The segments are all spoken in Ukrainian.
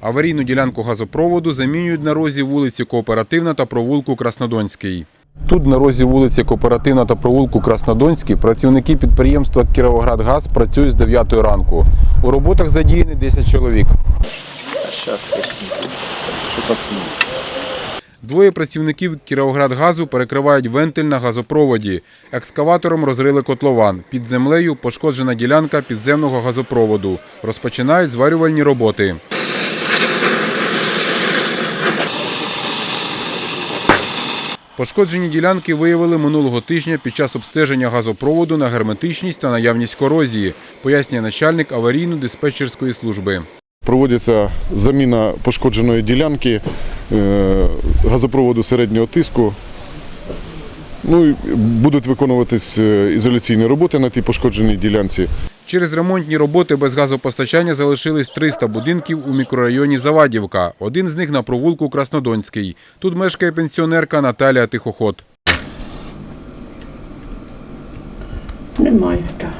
Аварійну ділянку газопроводу замінюють на розі вулиці Кооперативна та провулку Краснодонський. Тут на розі вулиці Кооперативна та провулку Краснодонський працівники підприємства Кіровоградгаз працюють з 9 ранку. У роботах задіяні 10 чоловік. Двоє працівників Кіровоградгазу перекривають вентиль на газопроводі. Екскаватором розрили котлован. Під землею пошкоджена ділянка підземного газопроводу. Розпочинають зварювальні роботи. Пошкоджені ділянки виявили минулого тижня під час обстеження газопроводу на герметичність та наявність корозії, пояснює начальник аварійно-диспетчерської служби. Проводиться заміна пошкодженої ділянки е, газопроводу середнього тиску. Ну, будуть виконуватись е, ізоляційні роботи на тій пошкодженій ділянці. Через ремонтні роботи без газопостачання залишились 300 будинків у мікрорайоні Завадівка. Один з них на провулку Краснодонський. Тут мешкає пенсіонерка Наталія Тихоход. Немає, так.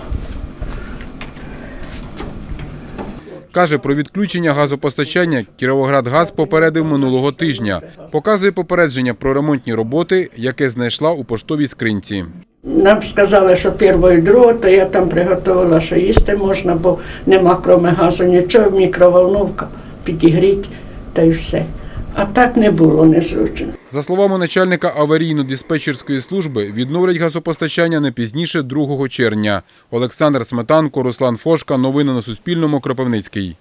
Каже, про відключення газопостачання Кіровоградгаз попередив минулого тижня. Показує попередження про ремонтні роботи, яке знайшла у поштовій скринці. Нам сказали, що першого і другого, то я там приготувала, що їсти можна, бо нема кроме газу нічого, мікроволновка, підігріть та й все. А так не було незручно. За словами начальника аварійно-диспетчерської служби, відновлять газопостачання не пізніше 2 червня. Олександр Сметанко, Руслан Фошка. Новини на Суспільному. Кропивницький.